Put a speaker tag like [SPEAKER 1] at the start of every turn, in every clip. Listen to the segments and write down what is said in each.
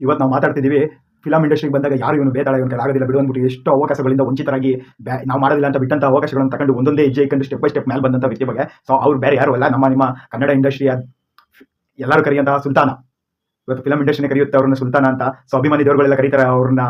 [SPEAKER 1] ಇವತ್ತು ನಾವು ಮಾತಾಡ್ತಿದ್ದೀವಿ ಫಿಲಮ್ ಇಂಡಸ್ಟ್ರಿಗೆ ಬಂದಾಗ ಯಾರು ಇವನು ಬೇತಾಳ ಇವನು ಆಗೋದಿಲ್ಲ ಬಿಡು ಅಂದ್ಬಿಟ್ಟು ಎಷ್ಟು ಅವಕಾಶಗಳಿಂದ ವಂಚಿತರಾಗಿ ಬ್ಯಾ, ನಾವು ಮಾಡೋದಿಲ್ಲ ಅಂತ ಬಿಟ್ಟಂತ ಅವಕಾಶಗಳನ್ನು ತಗೊಂಡು ಒಂದೊಂದೇ ಹೆಜ್ಜೆ ಇಟ್ಕೊಂಡು ಸ್ಟೆಪ್ ಬೈ ಸ್ಟೆಪ್ ಮೇಲೆ ಬಂದಂಥ ವ್ಯಕ್ತಿ ಬಗ್ಗೆ. ಸೊ ಅವ್ರು ಬೇರೆ ಯಾರು ಅಲ್ಲ, ನಮ್ಮ, ನಿಮ್ಮ ಕನ್ನಡ ಇಂಡಸ್ಟ್ರಿಯ ಎಲ್ಲರೂ ಕರೆಯುವಂತಹ ಸುಲ್ತಾನ. ಇವತ್ತು ಫಿಲಮ್ ಇಂಡಸ್ಟ್ರಿನೇ ಕರೆಯುತ್ತೆ ಅವ್ರನ್ನ ಸುಲ್ತಾನ ಅಂತ. ಸೊ ಅಭಿಮಾನಿ ದೇವರುಗಳೆಲ್ಲ ಕರೀತಾರೆ ಅವ್ರನ್ನ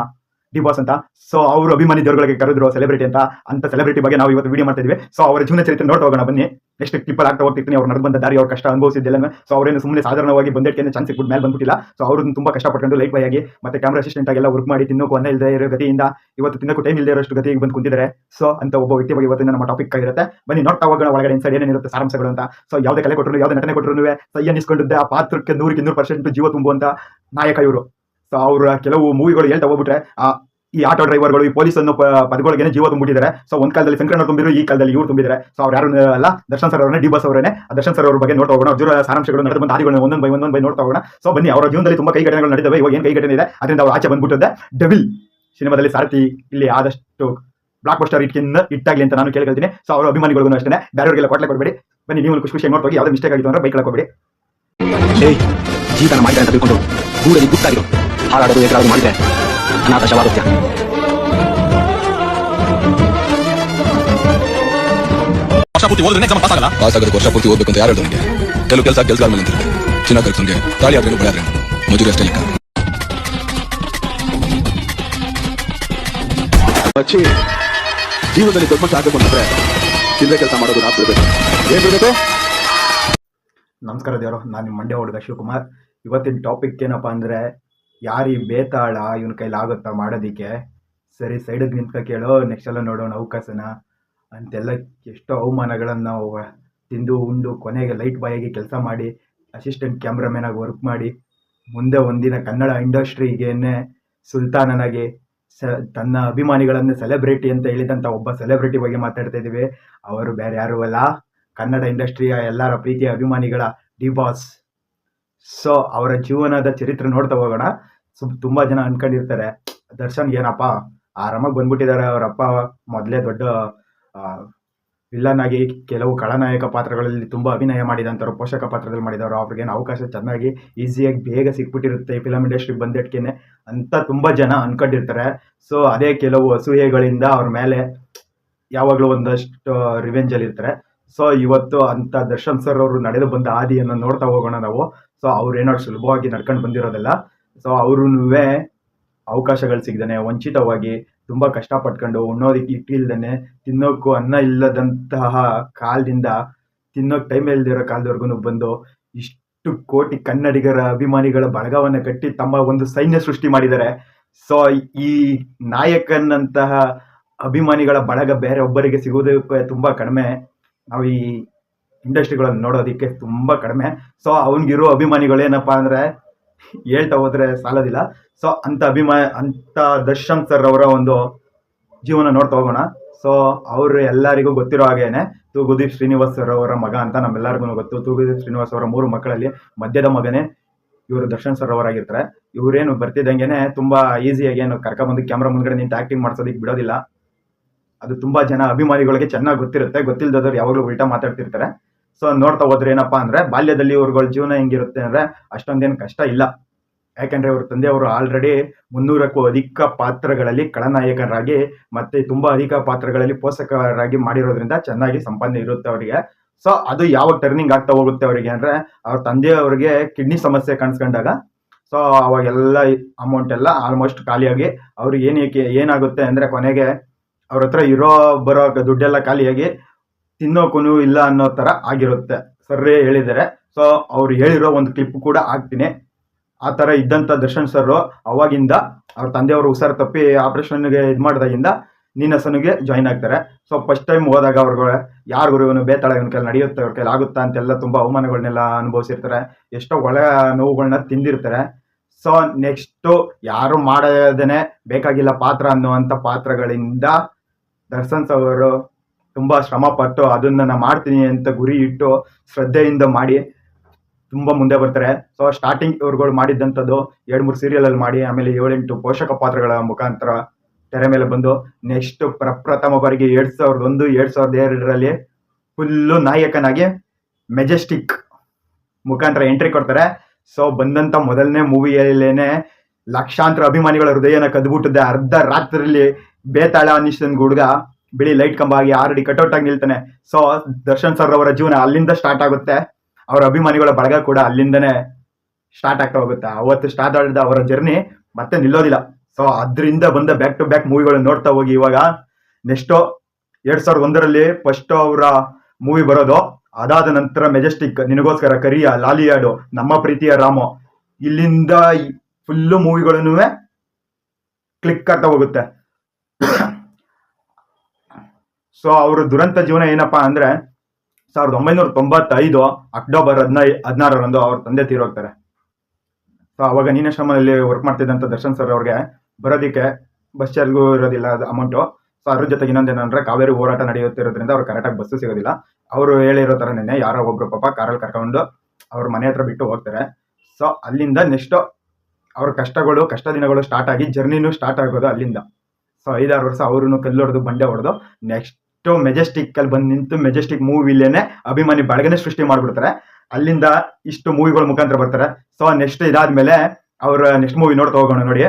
[SPEAKER 1] ಡಿ ಬಾಸ್ ಅಂತ. ಸೊ ಅವರು ಅಭಿಮಾನಿ ದೇವರುಗಳಿಗೆ ಕರೆದ್ರು ಸೆಲೆಬ್ರಿಟಿ ಅಂತ ಅಂತ ಸೆಲೆಬ್ರಿಟಿ ಬಗ್ಗೆ ನಾವು ಇವತ್ತು ವಿಡಿಯೋ ಮಾಡ್ತಾ ಇದ್ದೀವಿ ಸೊ ಅವರ ಜೀವನ ಚರಿತ್ರೆ ನೋಡ್ತಾ ಹೋಗೋಣ ಬನ್ನಿ. ನೆಕ್ಸ್ಟ್ ಕ್ಲಿಪ್ಪಲ್ಲಿ ಆಗ್ತಾ ಹೋಗ್ತಿರ್ತೀನಿ. ಅವ್ರು ನಡೆದು ಬಂದ ದಾರಿ ಅವ್ರ ಕಷ್ಟ ಅನುಭವಿಸಿದ್ದೆಲ್ಲ ಸೊ ಅವರೇನು ಸುಮ್ಮನೆ ಸಾಧಾರಣವಾಗಿ ಬಂದೆಟ್ಕೆ ಚಾನ್ಸ್ ಮೇಲೆ ಬಂದ್ಬಿಟ್ಟಿಲ್ಲ. ಸೊ ಅವ್ರನ್ನ ತುಂಬಾ ಕಷ್ಟಪಟ್ಕೊಂಡು ಲೈಟ್ ಬೈ ಆಗಿ, ಮತ್ತೆ ಕ್ಯಾಮ್ರಾ ಅಸಿಸ್ಟೆಂಟ್ ಎಲ್ಲ ವರ್ಕ್ ಮಾಡಿ ತಿನ್ನೋಕು ಅನ್ನ ಇಲ್ಲದೆ ಇರೋ ಗತಿಯಿಂದ, ಇವತ್ತು ತಿನ್ನೋಕು ಟೈಮ್ ಇಲ್ಲದೆ ಇರೋಷ್ಟು ಗತಿಗೆ ಬಂದು ಕುಂತಿದ್ದಾರೆ. ಸೊ ಅಂತ ಒಬ್ಬ ವ್ಯಕ್ತಿ ಬಗ್ಗೆ ಇವತ್ತಿನ ನಮ್ಮ ಟಾಪಿಕ್ ಆಗಿರುತ್ತೆ. ಬನ್ನಿ, ನೋಡ್ತಾ ಹೋಗೋಣ ಒಳಗಡೆ ಇನ್ಸೈಡ್ ಏನೇನಿರುತ್ತೆ ಸಾರಾಂಶಗಳು ಅಂತ. ಸೊ ಯಾವುದೇ ಕಲೆ ಕೊಟ್ಟರು ಯಾವುದೇ ನಟನೆ ಕೊಟ್ಟರು ಸೈ ಅನ್ನಿಸ್ಕೊಂಡಿದ್ದೆ, ಆ ಪಾತ್ರಕ್ಕೆ ನೂರಕ್ಕೆ ನೂರು ಪರ್ಸೆಂಟ್ ಜೀವ ತುಂಬುವಂತ ನಾಯಕ ಇವರು. ಸೊ ಅವರ ಕೆಲವು ಮೂವಿಗಳು ಹೇಳ್ತಾ ಹೋಗ್ಬಿಟ್ರೆ ಈ ಆಟೋ ಡ್ರೈವರ್ಗಳು, ಈ ಪೊಲೀಸ್ ಅನ್ನು ಪದಗಳಿಗೆ ಜೀವ ತುಂಬಿಟ್ಟಿದ್ದಾರೆ. ಸೊ ಒಂದ್ ಕಾಲದಲ್ಲಿ ಸಂಕರಣ ತುಂಬಿದ್ರು, ಈ ಕಾಲದಲ್ಲಿ ಇವ್ರು ತುಂಬಿದ್ದಾರೆ. ಸೊ ಅವ್ರು ಯಾರು, ಅಲ್ಲ, ದರ್ಶನ್ ಸರ್ ಅವರನ್ನೇ ಡಿ ಬಸ್ ಅವರೇ ದರ್ಶನ್ ಸರ್ ಅವ್ರ ಬಗ್ಗೆ ನೋಡ್ತಾ ಹೋಗೋಣ. ಅವ್ರ ಸಾರಾಂಶಗಳು ನಡೆದು ಬಂದ ದಾರಿಗಳನ್ನ ಒಂದೊಂದು ಬೈ ಒಂದೊಂದು ಬೈ ನೋಡ್ತಾ ಹೋಗೋಣ. ಸೊ ಬನ್ನಿ, ಅವರ ಜೀವನದಲ್ಲಿ ತುಂಬಾ ಕೈ ಘಟನೆಗಳು ನಡೆದವೆ ಇವಾಗ ಏನು ಕೈ ಘಟನೆ ಇದೆ? ಅದರಿಂದ ಅವ್ರು ಆಚೆ ಬಂದ್ಬಿಟ್ಟಿದೆ ಡೆವಿಲ್ ಸಿನಿಮಾದಲ್ಲಿ ಸಾರಥಿ ಇಲ್ಲಿ ಆದಷ್ಟು ಬ್ಲಾಕ್ ಬಸ್ಟರ್ ಇಟ್ಕಿನ್ನ ಇಟ್ಟಾಗಲಿ ಅಂತ ನಾನು ಕೇಳ್ಕೊಳ್ತೀನಿ. ಸೊ ಅವರ ಅಭಿಮಾನಿಗಳಿಗೂ ಅಷ್ಟೇ ಬೇರೆಯವರಿಗೆಲ್ಲ ಕೊಟ್ಲೆ ಕೊಡಬೇಡಿ. ಬನ್ನಿ, ನೀವು ಖುಷಿ ಖುಷಿಯಾಗಿ ನೋಡ್ತಾ ಹೋಗಿ. ಯಾವುದೇ ಮಿಸ್ಟೇಕ್ ಆಗಿತ್ತು ಅಂದ್ರೆ ಬೈಕ್
[SPEAKER 2] ಏಯ್, ಜೀವನ ಮಾಡಿದ್ರೆ ಅಂತ ತಿಳ್ಕೊಂಡು ಗೂಡಲ್ಲಿ ಹಾರಾಡೋದು ಎದುರಾಗಿ ಮಾಡಿದೆ ಅನಾಥ ಶವಾಗುತ್ತೆ
[SPEAKER 3] ವರ್ಷ ಪೂರ್ತಿ ಓದಿದ್ರೆ ಎಕ್ಸಾಮ್ ಪಾಸ್ ಆಗಲ್ಲ
[SPEAKER 4] ಪಾಸ್ ಆಗೋದಕ್ಕೆ ವರ್ಷ ಪೂರ್ತಿ ಓದ್ಬೇಕು ಅಂತ ಯಾರು ಹೇಳ್ತಾರೆ ನನಗೆ ಕೆಲವು ಕೆಲಸ ಕೆಲಸ ಮೇಲೆ ನಿಂತಿರುತ್ತೆ ಚಿನ್ನ ಕಲ್ಸಂಗೆ ತಾಳಿ ಆದ್ರೇನು ಬಳೆ ಆದ್ರೇನು? ಮಜೂರಿ ಅಷ್ಟೇ ಲೆಕ್ಕ.
[SPEAKER 5] ಜೀವನದಲ್ಲಿ ದೊಡ್ಡ ಮಟ್ಟ ಆಗಬೇಕು ಅಂತಂದ್ರೆ ಚಿಲ್ಲರೆ ಕೆಲಸ ಮಾಡೋದು ನಾವು ಬಿಡಬೇಕು ಏನ್ ಬಿಡಬೇಕು
[SPEAKER 1] ನಮಸ್ಕಾರ ದೇವರು ನಾನು ನಿಮ್ಮ ಮಂಡ್ಯ ಹುಡುಗ ಶಿವಕುಮಾರ್. ಇವತ್ತಿನ ಟಾಪಿಕ್ ಏನಪ್ಪಾ ಅಂದರೆ ಯಾರಿ ಬೇತಾಳ, ಇವನ ಕೈಲಾಗುತ್ತಾ ಮಾಡೋದಕ್ಕೆ? ಸರಿ, ಸೈಡಿಗೆ ನಿಂತ್ಕ ಕೇಳೋ ನೆಕ್ಸ್ಟ್ ಎಲ್ಲ ನೋಡೋಣ ಅವಕಾಶನ. ಅಂತೆಲ್ಲ ಎಷ್ಟೋ ಅವಮಾನಗಳನ್ನು ತಿಂದು ಉಂಡು ಕೊನೆಗೆ ಲೈಟ್ ಬಾಯಾಗಿ ಕೆಲಸ ಮಾಡಿ ಅಸಿಸ್ಟೆಂಟ್ ಕ್ಯಾಮ್ರಾಮನ್ ಆಗಿ ವರ್ಕ್ ಮಾಡಿ, ಮುಂದೆ ಒಂದಿನ ಕನ್ನಡ ಇಂಡಸ್ಟ್ರಿಗೇನೆ ಸುಲ್ತಾನನಾಗಿ ಸ, ತನ್ನ ಅಭಿಮಾನಿಗಳನ್ನು ಸೆಲೆಬ್ರಿಟಿ ಅಂತ ಹೇಳಿದಂಥ ಒಬ್ಬ ಸೆಲೆಬ್ರಿಟಿ ಬಗ್ಗೆ ಮಾತಾಡ್ತಾ ಇದ್ದೀವಿ. ಅವರು ಬೇರೆ ಯಾರು ಅಲ್ಲ. ಕನ್ನಡ ಇಂಡಸ್ಟ್ರಿಯ ಎಲ್ಲರ ಪ್ರೀತಿಯ ಅಭಿಮಾನಿಗಳ ಡಿ ಬಾಸ್ ಸೊ ಅವರ ಜೀವನದ ಚರಿತ್ರೆ ನೋಡ್ತಾ ಹೋಗೋಣ. ಸೊ, ತುಂಬ ಜನ ಅನ್ಕೊಂಡಿರ್ತಾರೆ, ದರ್ಶನ್ ಏನಪ್ಪ, ಆರಾಮಾಗಿ ಬಂದ್ಬಿಟ್ಟಿದ್ದಾರೆ ಅವರಪ್ಪ ಮೊದಲೇ ದೊಡ್ಡ ವಿಲ್ಲನ್ ಕೆಲವು ಖಳನಾಯಕ ಪಾತ್ರಗಳಲ್ಲಿ ತುಂಬ ಅಭಿನಯ ಮಾಡಿದಂಥವ್ರು ಪೋಷಕ ಪಾತ್ರದಲ್ಲಿ ಮಾಡಿದವರು ಅವ್ರಿಗೇನು ಅವಕಾಶ ಚೆನ್ನಾಗಿ ಈಸಿಯಾಗಿ ಬೇಗ ಸಿಕ್ಬಿಟ್ಟಿರುತ್ತೆ ಫಿಲಮ್ ಇಂಡಸ್ಟ್ರಿ ಬಂದಿಟ್ಕೇನೆ ಅಂತ ತುಂಬ ಜನ ಅನ್ಕೊಂಡಿರ್ತಾರೆ. ಸೊ, ಅದೇ ಕೆಲವು ಅಸೂಯೆಗಳಿಂದ ಅವ್ರ ಮೇಲೆ ಯಾವಾಗಲೂ ಒಂದಷ್ಟು ರಿವೆಂಜಲ್ಲಿ ಇರ್ತಾರೆ. ಸೊ, ಇವತ್ತು ಅಂತ ದರ್ಶನ್ ಸರ್ ಅವರು ನಡೆದು ಬಂದ ಹಾದಿಯನ್ನು ನೋಡ್ತಾ ಹೋಗೋಣ ನಾವು. ಸೊ ಅವ್ರು ಏನೋ ಸುಲಭವಾಗಿ ನಡ್ಕೊಂಡು ಬಂದಿರೋದಿಲ್ಲ. ಸೊ ಅವ್ರೂ ಅವಕಾಶಗಳು ಸಿಗ್ದೇ ವಂಚಿತವಾಗಿ ತುಂಬ ಕಷ್ಟಪಟ್ಕೊಂಡು ಉಣ್ಣೋದಕ್ಕೆ ಇಟ್ಟಿಲ್ದೇನೆ ತಿನ್ನೋಕ್ಕೂ ಅನ್ನ ಇಲ್ಲದಂತಹ ಕಾಲದಿಂದ ತಿನ್ನೋಕೆ ಟೈಮ್ ಇಲ್ದಿರೋ ಕಾಲದವರೆಗೂ ಬಂದು ಇಷ್ಟು ಕೋಟಿ ಕನ್ನಡಿಗರ ಅಭಿಮಾನಿಗಳ ಬಳಗವನ್ನು ಕಟ್ಟಿ ತಮ್ಮ ಒಂದು ಸೈನ್ಯ ಸೃಷ್ಟಿ ಮಾಡಿದ್ದಾರೆ ಸೊ ಈ ನಾಯಕನಂತಹ ಅಭಿಮಾನಿಗಳ ಬಳಗ ಬೇರೆ ಒಬ್ಬರಿಗೆ ಸಿಗೋದಕ್ಕೆ ತುಂಬ ಕಡಿಮೆ. ನಾವು ಈ ಇಂಡಸ್ಟ್ರಿಗಳನ್ನು ನೋಡೋದಕ್ಕೆ ತುಂಬ ಕಡಿಮೆ. ಸೊ ಅವನಿಗಿರೋ ಅಭಿಮಾನಿಗಳೇನಪ್ಪ ಅಂದರೆ ಹೇಳ್ತಾ ಹೋದ್ರೆ ಸಾಲೋದಿಲ್ಲ. ಸೊ ಅಂತ ಅಭಿಮಾನ ಅಂತ ದರ್ಶನ್ ಸರ್ ಅವರ ಒಂದು ಜೀವನ ನೋಡ್ತಾ ಹೋಗೋಣ. ಸೊ ಅವರು ಎಲ್ಲರಿಗೂ ಗೊತ್ತಿರೋ ಹಾಗೇನೆ, ತೂಗುದೀಪ್ ಶ್ರೀನಿವಾಸ್ ಸರ್ ಅವರ ಮಗ ಅಂತ ನಮ್ಮೆಲ್ಲರಿಗೂ ಗೊತ್ತು. ತೂಗುದೀಪ್ ಶ್ರೀನಿವಾಸ್ ಅವರ ಮೂರು ಮಕ್ಕಳಲ್ಲಿ ಮಧ್ಯದ ಮಗನೇ ಇವರು ದರ್ಶನ್ ಸರ್ ಅವರಾಗಿರ್ತಾರೆ. ಇವರೇನು ಬರ್ತಿದ್ದಂಗೆನೆ ತುಂಬಾ ಈಸಿಯಾಗಿ ಏನು ಕರ್ಕೊಂಬಂದು ಕ್ಯಾಮ್ರಾ ಮುಂದ್ಗಡೆ ನಿಂತು ಆಕ್ಟಿಂಗ್ ಮಾಡ್ಸೋದಕ್ಕೆ ಬಿಡೋದಿಲ್ಲ. ಅದು ತುಂಬಾ ಜನ ಅಭಿಮಾನಿಗಳಿಗೆ ಚೆನ್ನಾಗಿ ಗೊತ್ತಿರುತ್ತೆ. ಗೊತ್ತಿಲ್ಲದವ್ರು ಯಾವಾಗಲೂ ಉಲ್ಟಾ ಮಾತಾಡ್ತಿರ್ತಾರೆ. ಸೊ ನೋಡ್ತಾ ಹೋದ್ರೆ ಏನಪ್ಪಾ ಅಂದ್ರೆ ಬಾಲ್ಯದಲ್ಲಿ ಇವ್ರುಗಳ ಜೀವನ ಹೆಂಗಿರುತ್ತೆ ಅಂದ್ರೆ ಅಷ್ಟೊಂದೇನು ಕಷ್ಟ ಇಲ್ಲ. ಯಾಕಂದ್ರೆ ಅವ್ರ ತಂದೆಯವರು ಆಲ್ರೆಡಿ ಮುನ್ನೂರಕ್ಕೂ ಅಧಿಕ ಪಾತ್ರಗಳಲ್ಲಿ ಖಳನಾಯಕರಾಗಿ ಮತ್ತೆ ತುಂಬಾ ಅಧಿಕ ಪಾತ್ರಗಳಲ್ಲಿ ಪೋಷಕರಾಗಿ ಮಾಡಿರೋದ್ರಿಂದ ಚೆನ್ನಾಗಿ ಸಂಪಾದನೆ ಇರುತ್ತೆ ಅವರಿಗೆ. ಸೊ ಅದು ಯಾವಾಗ ಟರ್ನಿಂಗ್ ಆಗ್ತಾ ಹೋಗುತ್ತೆ ಅವರಿಗೆ ಅಂದ್ರೆ ಅವ್ರ ತಂದೆಯವರಿಗೆ ಕಿಡ್ನಿ ಸಮಸ್ಯೆ ಕಾಣಿಸ್ಕೊಂಡಾಗ. ಸೊ ಅವಾಗೆಲ್ಲ ಅಮೌಂಟ್ ಎಲ್ಲ ಆಲ್ಮೋಸ್ಟ್ ಖಾಲಿಯಾಗಿ ಅವ್ರಿಗೆ ಏನಕ್ಕೆ ಏನಾಗುತ್ತೆ ಅಂದ್ರೆ ಕೊನೆಗೆ ಅವ್ರ ಹತ್ರ ಇರೋ ಬರೋ ದುಡ್ಡೆಲ್ಲ ಖಾಲಿಯಾಗಿ ತಿನ್ನೋಕು ಇಲ್ಲ ಅನ್ನೋ ಥರ ಆಗಿರುತ್ತೆ. ಸರ್ರೇ ಹೇಳಿದ್ದಾರೆ. ಸೊ ಅವ್ರು ಹೇಳಿರೋ ಒಂದು ಕ್ಲಿಪ್ ಕೂಡ ಹಾಕ್ತೀನಿ. ಆ ಥರ ಇದ್ದಂಥ ದರ್ಶನ್ ಸರ್ ಅವಾಗಿಂದ ಅವ್ರ ತಂದೆಯವರು ಹುಷಾರು ತಪ್ಪಿ ಆಪ್ರೇಷನ್ಗೆ ಇದು ಮಾಡಿದಾಗಿಂದ ನೀನಸನಿಗೆ ಜಾಯ್ನ್ ಆಗ್ತಾರೆ. ಸೊ ಫಸ್ಟ್ ಟೈಮ್ ಹೋದಾಗ ಅವ್ರಿಗೆ ಯಾರಿಗೂ ಇವನು ಬೇತಾಳ, ಇವನ ಕೈಲಿ ನಡೆಯುತ್ತೆ ಅವ್ರ ಕೈಲಿ ಆಗುತ್ತಾ ಅಂತೆಲ್ಲ ತುಂಬ ಅವಮಾನಗಳನ್ನೆಲ್ಲ ಅನುಭವಿಸಿರ್ತಾರೆ. ಎಷ್ಟೋ ಒಳ ನೋವುಗಳನ್ನ ತಿಂದಿರ್ತಾರೆ. ಸೊ ನೆಕ್ಸ್ಟು ಯಾರು ಮಾಡದೇನೆ ಬೇಕಾಗಿಲ್ಲ ಪಾತ್ರ ಅನ್ನುವಂಥ ಪಾತ್ರಗಳಿಂದ ದರ್ಶನ್ ಅವರು ತುಂಬ ಶ್ರಮ ಪಟ್ಟು ಅದನ್ನ ನಾನು ಮಾಡ್ತೀನಿ ಅಂತ ಗುರಿ ಇಟ್ಟು ಶ್ರದ್ಧೆಯಿಂದ ಮಾಡಿ ತುಂಬ ಮುಂದೆ ಬರ್ತಾರೆ. ಸೊ ಸ್ಟಾರ್ಟಿಂಗ್ ಇವ್ರುಗಳು ಮಾಡಿದ್ದಂಥದ್ದು ಎರಡು ಮೂರು ಸೀರಿಯಲಲ್ಲಿ ಮಾಡಿ, ಆಮೇಲೆ ಏಳೆಂಟು ಪೋಷಕ ಪಾತ್ರಗಳ ಮುಖಾಂತರ ತೆರೆ ಮೇಲೆ ಬಂದು ನೆಕ್ಸ್ಟ್ ಪ್ರಪ್ರಥಮ ಬಾರಿಗೆ ಎರಡು ಸಾವಿರದ ಒಂದು, ಎರಡು ಸಾವಿರದ ಎರಡರಲ್ಲಿ ಫುಲ್ಲು ನಾಯಕನಾಗಿ ಮೆಜೆಸ್ಟಿಕ್ ಮುಖಾಂತರ ಎಂಟ್ರಿ ಕೊಡ್ತಾರೆ. ಸೊ ಬಂದಂಥ ಮೊದಲನೇ ಮೂವಿಯಲ್ಲೇನೆ ಲಕ್ಷಾಂತರ ಅಭಿಮಾನಿಗಳ ಹೃದಯನ ಕದ್ಬಿಟ್ಟಿದ್ದೆ ಅರ್ಧ ರಾತ್ರಿಯಲ್ಲಿ ಬೇತಾಳ ಅನ್ನಿಸ್ತಂದ್ ಹುಡುಗ. ಬಿಳಿ ಲೈಟ್ ಕಂಬ ಆಗಿ ಆಲ್ರೆಡಿ ಕಟೌಟ್ ಆಗಿ ನಿಲ್ತಾನೆ. ಸೊ ದರ್ಶನ್ ಸರ್ ಅವರ ಜೀವನ ಅಲ್ಲಿಂದ ಸ್ಟಾರ್ಟ್ ಆಗುತ್ತೆ. ಅವರ ಅಭಿಮಾನಿಗಳ ಬಳಗ ಕೂಡ ಅಲ್ಲಿಂದನೇ ಸ್ಟಾರ್ಟ್ ಆಗ್ತಾ ಹೋಗುತ್ತೆ. ಅವತ್ತು ಸ್ಟಾರ್ಟ್ ಆಡಿದ ಅವರ ಜರ್ನಿ ಮತ್ತೆ ನಿಲ್ಲೋದಿಲ್ಲ. ಸೊ ಅದರಿಂದ ಬಂದ ಬ್ಯಾಕ್ ಟು ಬ್ಯಾಕ್ ಮೂವಿಗಳನ್ನ ನೋಡ್ತಾ ಹೋಗಿ ಇವಾಗ ನೆಕ್ಸ್ಟ್ ಎರಡ್ ಸಾವಿರದ ಒಂದರಲ್ಲಿ ಫಸ್ಟ್ ಅವರ ಮೂವಿ ಬರೋದು. ಅದಾದ ನಂತರ ಮೆಜೆಸ್ಟಿಕ್ ನಿನಗೋಸ್ಕರ ಕರಿಯ ಲಾಲಿಯಾಡು ನಮ್ಮ ಪ್ರೀತಿಯ ರಾಮು. ಇಲ್ಲಿಂದ ಫುಲ್ಲು ಮೂವಿಗಳನ್ನೂ ಕ್ಲಿಕ್ ಆಗ್ತಾ ಹೋಗುತ್ತೆ. ಸೊ ಅವ್ರ ದುರಂತ ಜೀವನ ಏನಪ್ಪಾ ಅಂದ್ರೆ ಸಾವಿರದ ಒಂಬೈನೂರ ತೊಂಬತ್ತೈದು ಅಕ್ಟೋಬರ್ ಹದಿನೈ, ಹದಿನಾರರಂದು ಅವ್ರ ತಂದೆ ತೀರೋಗ್ತಾರೆ. ಸೊ ಅವಾಗ ನೀನಾಶ್ರಮದಲ್ಲಿ ವರ್ಕ್ ಮಾಡ್ತಿದ್ದಂಥ ದರ್ಶನ್ ಸರ್ ಅವ್ರಿಗೆ ಬರೋದಕ್ಕೆ ಬಸ್ ಚಾರ್ಜ್ಗೂ ಇರೋದಿಲ್ಲ ಅದು ಅಮೌಂಟು ಸೊ ಅದ್ರ ಜೊತೆಗೆ ಇನ್ನೊಂದೇನಂದ್ರೆ ಕಾವೇರಿ ಹೋರಾಟ ನಡೆಯುತ್ತಿರೋದ್ರಿಂದ ಅವ್ರು ಕರೆಕ್ಟಾಗಿ ಬಸ್ಸು ಸಿಗೋದಿಲ್ಲ. ಅವರು ಹೇಳಿರೋ ಥರ ನೆನ್ನೆ ಯಾರೋ ಒಬ್ಬರು ಪಾಪ ಕಾರಲ್ಲಿ ಕರ್ಕೊಂಡು ಅವ್ರ ಮನೆ ಹತ್ರ ಬಿಟ್ಟು ಹೋಗ್ತಾರೆ. ಸೊ ಅಲ್ಲಿಂದ ನೆಕ್ಸ್ಟ್ ಅವ್ರ ಕಷ್ಟಗಳು, ಕಷ್ಟ ದಿನಗಳು ಸ್ಟಾರ್ಟ್ ಆಗಿ ಜರ್ನಿನೂ ಸ್ಟಾರ್ಟ್ ಆಗೋದು ಅಲ್ಲಿಂದ. ಸೊ ಐದಾರು ವರ್ಷ ಅವ್ರೂ ಕಲ್ಲೊಡೆದು ಬಂಡೆ ಹೊಡೆದು ನೆಕ್ಸ್ಟ್ ಮೆಜೆಸ್ಟಿಕ್ ಅಲ್ಲಿ ಬಂದು ನಿಂತು ಮೆಜೆಸ್ಟಿಕ್ ಮೂವಿಲೇನೆ ಅಭಿಮಾನಿ ಬಳಗನೆ ಸೃಷ್ಟಿ ಮಾಡ್ಬಿಡ್ತಾರೆ. ಅಲ್ಲಿಂದ ಇಷ್ಟು ಮೂವಿಗಳ ಮುಖಾಂತರ ಬರ್ತಾರೆ. ಸೊ ನೆಕ್ಸ್ಟ್ ಇದಾದ್ಮೇಲೆ ಅವರ ನೆಕ್ಸ್ಟ್ ಮೂವಿ ನೋಡ್ತಾ ಹೋಗೋಣ ನೋಡಿ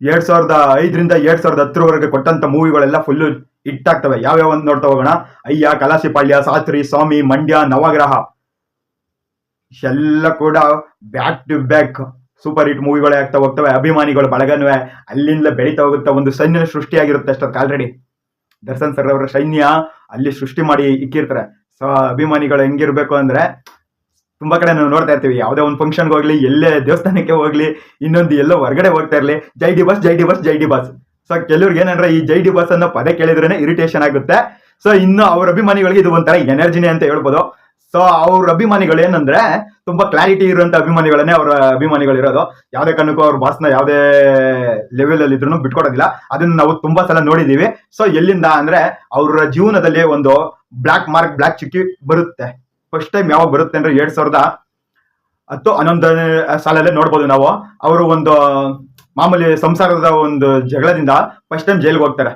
[SPEAKER 1] ಎರಡ್ ಸಾವಿರದ ಐದರಿಂದ ಎರಡ್ ಸಾವಿರದ ಹತ್ತರವರೆಗೆ ಕೊಟ್ಟಂತ ಮೂವಿಗಳೆಲ್ಲ ಫುಲ್ಲು ಹಿಟ್ ಆಗ್ತವೆ ಯಾವ್ಯಾವ ಒಂದು ನೋಡ್ತಾ ಹೋಗೋಣ. ಅಯ್ಯ ಕಲಾಸಿಪಾಳ್ಯ ಸಾತ್ರಿ ಸ್ವಾಮಿ, ಮಂಡ್ಯ, ನವಗ್ರಹ. ಎಲ್ಲ ಕೂಡ back to back super hit ಮೂವಿಗಳೇ ಆಗ್ತಾ ಹೋಗ್ತವೆ. ಅಭಿಮಾನಿಗಳು ಬಳಗನ್ವೆ ಅಲ್ಲಿಂದ ಬೆಳೀತಾ ಹೋಗುತ್ತೆ ಒಂದು ಸಣ್ಣ ಸೃಷ್ಟಿಯಾಗಿರುತ್ತೆ ಅಷ್ಟೊತ್ತು ಆಲ್ರೆಡಿ ದರ್ಶನ್ ಸರ್ ಅವರ ಸೈನ್ಯ ಅಲ್ಲಿ ಸೃಷ್ಟಿ ಮಾಡಿ ಇಕ್ಕಿರ್ತಾರೆ. ಸೊ ಅಭಿಮಾನಿಗಳು ಹೆಂಗಿರ್ಬೇಕು ಅಂದ್ರೆ ತುಂಬಾ ಕಡೆ ನಾವು ನೋಡ್ತಾ ಇರ್ತೀವಿ. ಯಾವುದೇ ಒಂದು ಫಂಕ್ಷನ್ಗೆ ಹೋಗ್ಲಿ, ಎಲ್ಲೇ ದೇವಸ್ಥಾನಕ್ಕೆ ಹೋಗ್ಲಿ, ಇನ್ನೊಂದು ಎಲ್ಲೋ ಹೊರಗಡೆ ಹೋಗ್ತಾ ಇರ್ಲಿ, ಜೈ ಡಿ ಬಸ್, ಜೈ ಡಿ ಬಸ್, ಜೈ ಡಿ ಬಸ್. ಸೊ ಕೆಲವ್ರಿಗೆ ಏನಂದ್ರೆ ಈ ಜೈ ಡಿ ಬಸ್ ಅನ್ನೋ ಪದೇ ಕೇಳಿದ್ರೇನೆ ಇರಿಟೇಷನ್ ಆಗುತ್ತೆ. ಸೊ ಇನ್ನು ಅವ್ರ ಅಭಿಮಾನಿಗಳಿಗೆ ಇದು ಒಂಥರ ಎನರ್ಜಿನೇ ಅಂತ ಹೇಳ್ಬೋದು. ಸೊ ಅವ್ರ ಅಭಿಮಾನಿಗಳು ಏನಂದ್ರೆ ತುಂಬಾ ಕ್ಲಾರಿಟಿ ಇರುವಂತ ಅಭಿಮಾನಿಗಳನ್ನೇ ಅವರ ಅಭಿಮಾನಿಗಳು ಇರೋದು ಯಾವ್ದೇ ಕಾರಣಕ್ಕೂ ಅವ್ರ ಬಾಸ್ನ ಯಾವ್ದೇ ಲೆವೆಲ್ ಅಲ್ಲಿ ಇದ್ರು ಬಿಟ್ಕೊಡೋದಿಲ್ಲ. ಅದನ್ನ ನಾವು ತುಂಬಾ ಸಲ ನೋಡಿದೀವಿ. ಸೊ ಎಲ್ಲಿಂದ ಅಂದ್ರೆ ಅವ್ರ ಜೀವನದಲ್ಲಿ ಒಂದು ಬ್ಲಾಕ್ ಮಾರ್ಕ್ ಬ್ಲಾಕ್ ಚುಕ್ಕಿ ಬರುತ್ತೆ. ಫಸ್ಟ್ ಟೈಮ್ ಯಾವಾಗ ಬರುತ್ತೆ ಅಂದ್ರೆ ಎರಡ್ ಸಾವಿರದ ಹತ್ತು, ಹನ್ನೊಂದನೇ ಸಾಲಲ್ಲೇ ನೋಡ್ಬೋದು ನಾವು. ಅವರು ಒಂದು ಮಾಮೂಲಿ ಸಂಸಾರದ ಒಂದು ಜಗಳದಿಂದ ಫಸ್ಟ್ ಟೈಮ್ ಜೈಲ್ಗೆ ಹೋಗ್ತಾರೆ.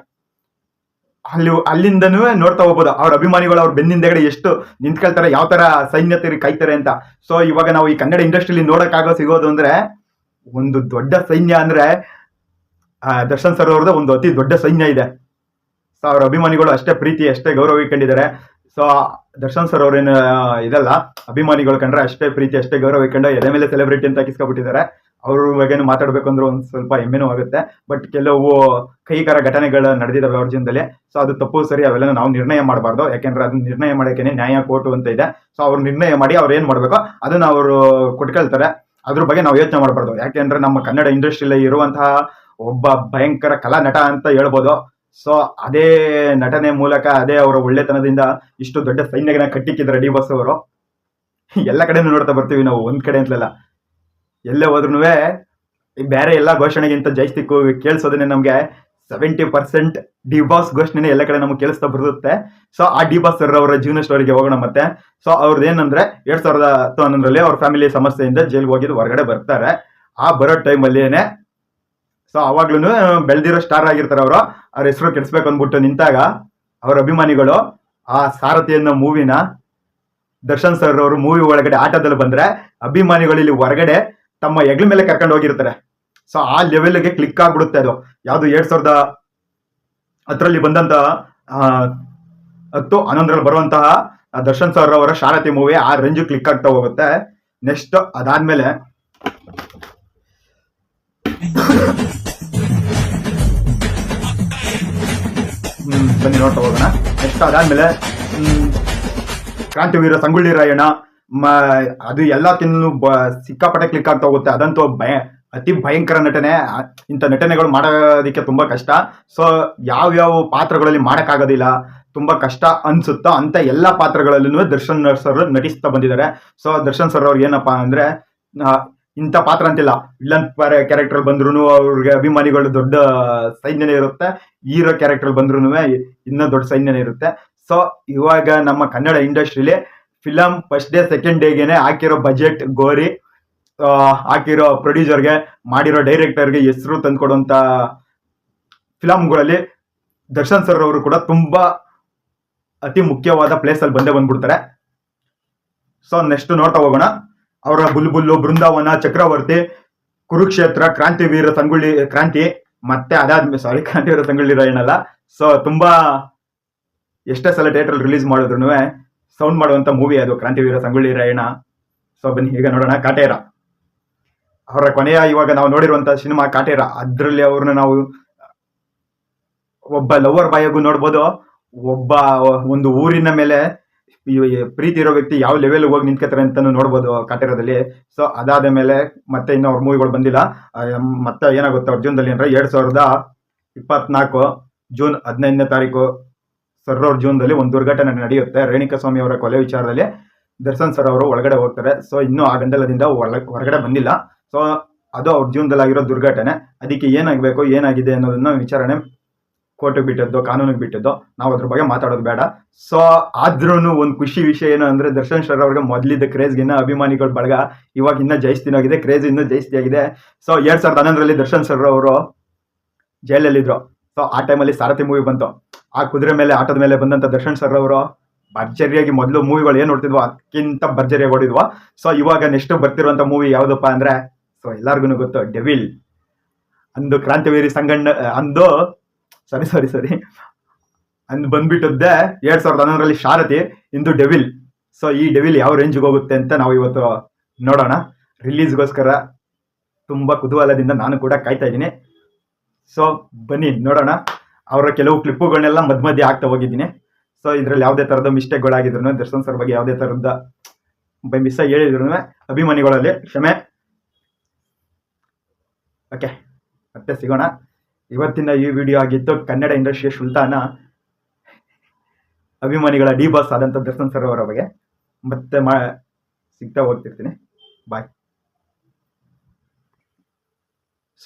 [SPEAKER 1] ಅಲ್ಲಿ ಅಲ್ಲಿಂದನೂ ನೋಡ್ತಾ ಹೋಗ್ಬೋದು. ಅವ್ರ ಅಭಿಮಾನಿಗಳು ಅವ್ರ ಬೆನ್ನಿಂದಗಡೆ ಎಷ್ಟು ನಿಂತ್ಕೊಳ್ತಾರೆ, ಯಾವ ತರ ಸೈನ್ಯತೆ ಕಾಯ್ತಾರೆ ಅಂತ. ಸೊ ಇವಾಗ ನಾವು ಈ ಕನ್ನಡ ಇಂಡಸ್ಟ್ರಿಲಿ ನೋಡಕ್ಕಾಗೋ ಸಿಗೋದು ಅಂದ್ರೆ, ಒಂದು ದೊಡ್ಡ ಸೈನ್ಯ ಅಂದ್ರೆ ದರ್ಶನ್ ಸರ್ ಅವ್ರದ್ದು ಒಂದು ಅತಿ ದೊಡ್ಡ ಸೈನ್ಯ ಇದೆ. ಸೊ ಅವ್ರ ಅಭಿಮಾನಿಗಳು ಅಷ್ಟೇ ಪ್ರೀತಿ, ಅಷ್ಟೇ ಗೌರವ ಇಟ್ಕೊಂಡಿದ್ದಾರೆ. ಸೊ ದರ್ಶನ್ ಸರ್ ಅವ್ರೇನು, ಇದಲ್ಲ, ಅಭಿಮಾನಿಗಳು ಕಂಡ್ರೆ ಅಷ್ಟೇ ಪ್ರೀತಿ, ಅಷ್ಟೇ ಗೌರವ ಇಟ್ಕೊಂಡು ಎದೆ ಮೇಲೆ ಸೆಲೆಬ್ರಿಟಿ ಅಂತ ಹಾಕಿಸ್ಕೊಬಿಟ್ಟಿದ್ದಾರೆ ಅವ್ರ ಬಗ್ಗೆನೂ ಮಾತಾಡ್ಬೇಕು ಅಂದ್ರೆ ಒಂದು ಸ್ವಲ್ಪ ಹೆಮ್ಮೆನೂ ಆಗುತ್ತೆ. ಬಟ್ ಕೆಲವು ಕೈಕರ ಘಟನೆಗಳು ನಡೆದಿದ್ದಾವೆ ಅವ್ರ ಜೀವನದಲ್ಲಿ. ಸೊ ಅದು ತಪ್ಪು, ಸರಿ ಅವೆಲ್ಲ ನಾವು ನಿರ್ಣಯ ಮಾಡಬಾರ್ದು. ಯಾಕೆಂದ್ರೆ ಅದನ್ನ ನಿರ್ಣಯ ಮಾಡೋಕ್ಕೇನೆ ನ್ಯಾಯ ಕೋರ್ಟು ಅಂತ ಇದೆ. ಸೊ ಅವ್ರು ನಿರ್ಣಯ ಮಾಡಿ ಅವ್ರು ಏನ್ ಮಾಡ್ಬೇಕು ಅದನ್ನ ಅವರು ಕೊಟ್ಕೊಳ್ತಾರೆ. ಅದ್ರ ಬಗ್ಗೆ ನಾವು ಯೋಚನೆ ಮಾಡಬಾರ್ದು. ಯಾಕೆಂದ್ರೆ ನಮ್ಮ ಕನ್ನಡ ಇಂಡಸ್ಟ್ರಿಯಲ್ಲಿ ಇರುವಂತಹ ಒಬ್ಬ ಭಯಂಕರ ಕಲಾ ನಟ ಅಂತ ಹೇಳ್ಬೋದು. ಸೊ ಅದೇ ನಟನೆ ಮೂಲಕ ಅದೇ ಅವರ ಒಳ್ಳೆತನದಿಂದ ಇಷ್ಟು ದೊಡ್ಡ ಸೈನ್ಯಗಳನ್ನ ಕಟ್ಟಿಕ್ಕಿದ್ರೆ ಡಿ ಬಸ್ ಅವರು ಎಲ್ಲ ಕಡೆನೂ ನೋಡ್ತಾ ಬರ್ತೀವಿ ನಾವು ಒಂದ್ ಕಡೆ ಅಂತಲಲ್ಲ ಎಲ್ಲೇ ಹೋದ್ರೂ ಬೇರೆ ಎಲ್ಲ ಘೋಷಣೆಗಿಂತ ಜಾಸ್ತಿ ಕೇಳಿಸೋದನ್ನೇ ನಮಗೆ ಸೆವೆಂಟಿ ಪರ್ಸೆಂಟ್ ಡಿ ಬಾಸ್ ಘೋಷಣೆ ಎಲ್ಲ ಕಡೆ ನಮಗೆ ಕೇಳಿಸ್ತಾ ಬರುತ್ತೆ ಸೊ ಆ ಡಿ ಬಾಸ್ ಸರ್ ಅವರ ಜೀವನ ಸ್ಟೋರಿಗೆ ಹೋಗೋಣ ಮತ್ತೆ. ಸೊ ಅವ್ರದ್ದು ಏನಂದ್ರೆ, ಎರಡ್ ಸಾವಿರದ ಹನ್ನೊಂದರಲ್ಲಿ ಅವ್ರ ಫ್ಯಾಮಿಲಿ ಸಮಸ್ಯೆಯಿಂದ ಜೈಲ್ಗೆ ಹೋಗಿದ್ದು, ಹೊರಗಡೆ ಬರ್ತಾರೆ. ಆ ಬರೋ ಟೈಮಲ್ಲೇನೆ ಸೊ ಅವಾಗ್ಲೂ ಬೆಳೆದಿರೋ ಸ್ಟಾರ್ ಆಗಿರ್ತಾರೆ ಅವರು. ಅವ್ರ ಹೆಸರು ಕೆಡಿಸ್ಬೇಕು ಅಂದ್ಬಿಟ್ಟು ನಿಂತಾಗ, ಅವ್ರ ಅಭಿಮಾನಿಗಳು ಆ ಸಾರಥಿ ಅನ್ನೋ ಮೂವಿನ ದರ್ಶನ್ ಸರ್ ಅವರು ಮೂವಿ ಒಳಗಡೆ ಆಟದಲ್ಲಿ ಬಂದ್ರೆ, ಅಭಿಮಾನಿಗಳು ಇಲ್ಲಿ ಹೊರಗಡೆ ತಮ್ಮ ಹೆಗ್ಲ ಮೇಲೆ ಕರ್ಕೊಂಡು ಹೋಗಿರ್ತಾರೆ. ಸೊ ಆ ಲೆವೆಲ್ಗೆ ಕ್ಲಿಕ್ ಆಗ್ಬಿಡುತ್ತೆ ಅದು. ಯಾವುದು ಎರಡ್ ಸಾವಿರದ ಹತ್ತರಲ್ಲಿ ಬಂದಂತಹ ಹತ್ತು ಹನ್ನೊಂದರಲ್ಲಿ ಬರುವಂತಹ ದರ್ಶನ್ ಸರ್ ಅವರ ಶಾರಥಿ ಮೂವಿ ಆ ರೇಂಜು ಕ್ಲಿಕ್ ಆಗ್ತಾ ಹೋಗುತ್ತೆ. ನೆಕ್ಸ್ಟ್ ಅದಾದ್ಮೇಲೆ ಬನ್ನಿ ನೋಡ್ತಾ ಹೋಗೋಣ. ನೆಕ್ಸ್ಟ್ ಅದಾದ್ಮೇಲೆ ಕ್ರಾಂತಿವೀರ ಸಂಗೊಳ್ಳಿ ರಾಯಣ್ಣ ಮ, ಅದು ತಿನ್ನಲು ಬ, ಸಿಕ್ಕಾಪಟ್ಟೆ ಕ್ಲಿಕ್ ಆಗ್ತಾ ಹೋಗುತ್ತೆ. ಅದಂತೂ ಭಯ, ಅತಿ ಭಯಂಕರ ನಟನೆ. ಇಂಥ ನಟನೆಗಳು ಮಾಡೋದಕ್ಕೆ ತುಂಬಾ ಕಷ್ಟ. ಸೊ ಯಾವ್ಯಾವ ಪಾತ್ರಗಳಲ್ಲಿ ಮಾಡೋಕ್ಕಾಗೋದಿಲ್ಲ. ತುಂಬಾ ಕಷ್ಟ ಅನಿಸುತ್ತೋ ಅಂತ ಎಲ್ಲಾ ಪಾತ್ರಗಳಲ್ಲೂ ದರ್ಶನ್ ಸರ್ ನಟಿಸ್ತಾ ಬಂದಿದ್ದಾರೆ. ಸೊ ದರ್ಶನ್ ಸರ್ ಅವ್ರು ಏನಪ್ಪಾ ಅಂದ್ರೆ ಇಂಥ ಪಾತ್ರ ಅಂತಿಲ್ಲ. ವಿಲನ್ ಕ್ಯಾರೆಕ್ಟರ್ ಬಂದ್ರು ಅವ್ರಿಗೆ ಅಭಿಮಾನಿಗಳು ದೊಡ್ಡ ಸೈನ್ಯನೇ ಇರುತ್ತೆ. ಹೀರೋ ಕ್ಯಾರೆಕ್ಟರ್ ಬಂದ್ರು ಇನ್ನೂ ದೊಡ್ಡ ಸೈನ್ಯನೇ ಇರುತ್ತೆ. ಸೊ ಇವಾಗ ನಮ್ಮ ಕನ್ನಡ ಇಂಡಸ್ಟ್ರಿಲಿ ಫಿಲಮ್ ಫಸ್ಟ್ ಡೇ ಸೆಕೆಂಡ್ ಡೇಗೆನೆ ಹಾಕಿರೋ ಬಜೆಟ್ ಗೋರಿ ಹಾಕಿರೋ ಪ್ರೊಡ್ಯೂಸರ್ಗೆ ಮಾಡಿರೋ ಡೈರೆಕ್ಟರ್ಗೆ ಹೆಸರು ತಂದ್ಕೊಡುವಂತ ಫಿಲಮ್ಗಳಲ್ಲಿ ದರ್ಶನ್ ಸರ್ ಅವರು ಕೂಡ ತುಂಬಾ ಅತಿ ಮುಖ್ಯವಾದ ಪ್ಲೇಸ್ ಅಲ್ಲಿ ಬಂದೇ ಬಂದ್ಬಿಡ್ತಾರೆ. ಸೊ ನೆಕ್ಸ್ಟ್ ನೋಡ್ತಾ ಹೋಗೋಣ. ಅವರ ಬುಲ್ಬುಲ್ಲು, ಬೃಂದಾವನ, ಚಕ್ರವರ್ತಿ, ಕುರುಕ್ಷೇತ್ರ ಕ್ರಾಂತಿವೀರ ಸಂಗೊಳ್ಳಿ, ಕ್ರಾಂತಿ ಮತ್ತೆ ಅದಾದ್ಮೇಲೆ ಸಾರಿ ಕ್ರಾಂತಿವೀರ ಸಂಗೊಳ್ಳಿ ಏನಲ್ಲ ಸೊ ತುಂಬಾ ಎಷ್ಟೇ ಸಲ ಥಿಯೇಟರ್ ರಿಲೀಸ್ ಮಾಡಿದ್ರು ಸೌಂಡ್ ಮಾಡುವಂತ ಮೂವಿ ಅದು. ಕ್ರಾಂತಿವೀರ ಸಂಗೊಳ್ಳಿ ರಾಯಣ್ಣ ಸೊ ಬನ್ನಿ, ಈಗ ನೋಡೋಣ ಕಾಟೇರ. ಅವರ ಕೊನೆಯ ಇವಾಗ ನಾವು ನೋಡಿರುವಂತ ಸಿನಿಮಾ ಕಾಟೇರ. ಅದರಲ್ಲಿ ಅವ್ರನ್ನ ನಾವು ಒಬ್ಬ ಲವರ್ ಬಾಯಾಗೂ ನೋಡ್ಬೋದು. ಒಬ್ಬ ಒಂದು ಊರಿನ ಮೇಲೆ ಪ್ರೀತಿ ಇರೋ ವ್ಯಕ್ತಿ ಯಾವ ಲೆವೆಲ್ ಹೋಗಿ ನಿಂತ್ಕೊತಾರೆ ಅಂತಾನು ನೋಡ್ಬೋದು ಕಾಟೇರದಲ್ಲಿ. ಸೊ ಅದಾದ ಮೇಲೆ ಮತ್ತೆ ಇನ್ನು ಅವ್ರ ಮೂವಿಗಳು ಬಂದಿಲ್ಲ. ಮತ್ತೆ ಏನಾಗುತ್ತೆ ಅವ್ರ ಜೂನ್ದಲ್ಲಿ ಅಂದ್ರೆ ಎರಡ್ ಸಾವಿರದ ಇಪ್ಪತ್ನಾಲ್ಕು ಜೂನ್ ಹದಿನೈದನೇ ತಾರೀಕು ಸರ್ರವ್ರ ಜೀವನದಲ್ಲಿ ಒಂದು ದುರ್ಘಟನೆ ನಡೆಯುತ್ತೆ. ರೇಣುಕಾ ಸ್ವಾಮಿ ಅವರ ಕೊಲೆ ವಿಚಾರದಲ್ಲಿ ದರ್ಶನ್ ಸರ್ ಅವರು ಒಳಗಡೆ ಹೋಗ್ತಾರೆ. ಸೊ ಇನ್ನೂ ಆ ಗಂಡಲದಿಂದ ಹೊರಗಡೆ ಬಂದಿಲ್ಲ. ಸೊ ಅದು ಅವ್ರ ಜೀವನದಲ್ಲಿ ಆಗಿರೋ ದುರ್ಘಟನೆ. ಅದಕ್ಕೆ ಏನಾಗಬೇಕು, ಏನಾಗಿದೆ ಅನ್ನೋದನ್ನ ವಿಚಾರಣೆ ಕೋರ್ಟಿಗೆ ಬಿಟ್ಟದ್ದು, ಕಾನೂನಿಗೆ ಬಿಟ್ಟದ್ದು. ನಾವು ಅದ್ರ ಬಗ್ಗೆ ಮಾತಾಡೋದು ಬೇಡ. ಸೊ ಆದ್ರೂ ಒಂದು ಖುಷಿ ವಿಷಯ ಏನು ಅಂದ್ರೆ ದರ್ಶನ್ ಸರ್ ಅವ್ರಿಗೆ ಮೊದಲಿದ್ದ ಕ್ರೇಜ್ಗಿನ್ನ ಅಭಿಮಾನಿಗಳ ಬಳಗ ಇವಾಗ ಇನ್ನ ಆಗಿದೆ ಕ್ರೇಜ್ ಇನ್ನೂ ಜಾಸ್ತಿ ಆಗಿದೆ ಸೊ ಎರಡ್ ಸಾವಿರದ ಹನ್ನೊಂದರಲ್ಲಿ ದರ್ಶನ್ ಸರ್ ಅವರು ಜೈಲಲ್ಲಿದ್ರು. ಸೊ ಆ ಟೈಮಲ್ಲಿ ಸಾರಥಿ ಮೂವಿ ಬಂತು. ಆ ಕುದುರೆ ಮೇಲೆ, ಆಟದ ಮೇಲೆ ಬಂದಂತ ದರ್ಶನ್ ಸರ್ ಅವರು ಭರ್ಜರಿಯಾಗಿ ಮೊದಲು ಮೂವಿಗಳು ಏನು ನೋಡ್ತಿದ್ವು ಅದಕ್ಕಿಂತ ಭರ್ಜರಿಯಾಗಿ ಓಡಿದ್ವು ಸೊ ಇವಾಗ ನೆಕ್ಸ್ಟ್ ಬರ್ತಿರುವಂಥ ಮೂವಿ ಯಾವುದಪ್ಪ ಅಂದ್ರೆ ಸೊ ಎಲ್ಲಾರ್ಗು ಗೊತ್ತು ಡೆವಿಲ್ ಅಂದು ಕ್ರಾಂತಿವೀರಿ ಸಂಗಣ್ಣ ಅಂದು ಸಾರಿ ಸಾರಿ ಸಾರಿ ಅಂದು ಬಂದ್ಬಿಟ್ಟದ್ದೆ ಎರಡು ಸಾವಿರದ ಹನ್ನೊಂದರಲ್ಲಿ ಶಾರತಿ, ಇಂದು ಡೆವಿಲ್ ಸೊ ಈ ಡೆವಿಲ್ ಯಾವ ರೇಂಜ್ಗೆ ಹೋಗುತ್ತೆ ಅಂತ ನಾವು ಇವತ್ತು ನೋಡೋಣ. ರಿಲೀಸ್ಗೋಸ್ಕರ ತುಂಬಾ ಕುತೂಹಲದಿಂದ ನಾನು ಕೂಡ ಕಾಯ್ತಾ ಇದ್ದೀನಿ. ಸೊ ಬನ್ನಿ, ನೋಡೋಣ. ಅವರ ಕೆಲವು ಕ್ಲಿಪ್ಪುಗಳನ್ನೆಲ್ಲ ಮಧ್ಯ ಮಧ್ಯೆ ಆಗ್ತಾ ಹೋಗಿದ್ದೀನಿ. ಸೊ ಇದ್ರಲ್ಲಿ ಯಾವುದೇ ಥರದ ಮಿಸ್ಟೇಕ್ಗಳಾಗಿದ್ರು ದರ್ಶನ್ ಸರ್ ಬಗ್ಗೆ ಯಾವುದೇ ಥರದ ಬೈ ಮಿಸ್ ಆಗಿ ಹೇಳಿದ್ರು ಅಭಿಮಾನಿಗಳಲ್ಲಿ ಕ್ಷಮೆ. ಓಕೆ ಮತ್ತೆ ಸಿಗೋಣ. ಇವತ್ತಿನ ಈ ವಿಡಿಯೋ ಆಗಿತ್ತು ಕನ್ನಡ ಇಂಡಸ್ಟ್ರಿಯ ಸುಲ್ತಾನ ಅಭಿಮಾನಿಗಳ ಡಿ ಬಾಸ್ ಆದಂಥ ದರ್ಶನ್ ಸರ್ ಅವರ ಬಗ್ಗೆ ಮತ್ತೆ ಮಾ ಸಿಗ್ತಾ ಹೋಗ್ತಿರ್ತೀನಿ. ಬಾಯ್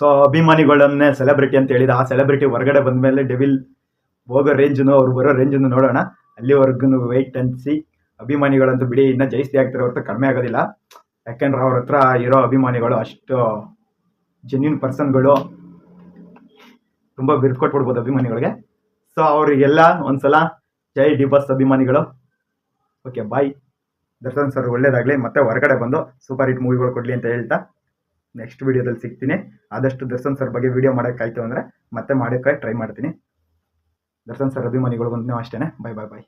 [SPEAKER 1] ಸೊ ಅಭಿಮಾನಿಗಳನ್ನೇ ಸೆಲೆಬ್ರಿಟಿ ಅಂತ ಹೇಳಿದ ಆ ಸೆಲೆಬ್ರಿಟಿ ಹೊರಗಡೆ ಬಂದ ಮೇಲೆ ಡೆವಿಲ್ ಹೋಗೋ ರೇಂಜನ್ನು ಅವ್ರು ಬರೋ ರೇಂಜನ್ನು ನೋಡೋಣ. ಅಲ್ಲಿವರೆಗೂ ವೆಯ್ಟ್ ಅನ್ಸಿ ಅಭಿಮಾನಿಗಳಂತೂ ಬಿಡಿ, ಇನ್ನೂ ಜಾಸ್ತಿ ಆಗ್ತಿರೋ ಹೊರತು ಕಡಿಮೆ ಆಗೋದಿಲ್ಲ. ಯಾಕೆಂದ್ರೆ ಅವ್ರ ಹತ್ರ ಇರೋ ಅಭಿಮಾನಿಗಳು ಅಷ್ಟು ಜೆನ್ಯೂನ್ ಪರ್ಸನ್ಗಳು ತುಂಬ ಬಿರ್ಕೊಟ್ಬಿಡ್ಬೋದು ಅಭಿಮಾನಿಗಳಿಗೆ. ಸೊ ಅವರಿಗೆಲ್ಲ ಒಂದ್ಸಲ ಜೈ ಡಿ ಬಸ್ ಅಭಿಮಾನಿಗಳು. ಓಕೆ ಬಾಯ್ ದರ್ಶನ್ ಸರ್ ಒಳ್ಳೇದಾಗಲಿ. ಮತ್ತೆ ಹೊರಗಡೆ ಬಂದು ಸೂಪರ್ ಹಿಟ್ ಮೂವಿಗಳು ಕೊಡಲಿ ಅಂತ ಹೇಳ್ತಾ. ನೆಕ್ಸ್ಟ್ ವೀಡಿಯೋದಲ್ಲಿ ಸಿಗ್ತೀನಿ. ಆದಷ್ಟು ದರ್ಶನ್ ಸರ್ ಬಗ್ಗೆ ವಿಡಿಯೋ ಮಾಡೋಕ್ಕಾಯ್ತು ಅಂದರೆ ಮತ್ತೆ ಮಾಡೋಕ್ಕೆ ಟ್ರೈ ಮಾಡ್ತೀನಿ. ದರ್ಶನ್ ಸರ್ ಅಭಿಮಾನಿಗಳು ಬಂದು ಅಷ್ಟೇ ಬಾಯ್ ಬಾಯ್ ಬಾಯ್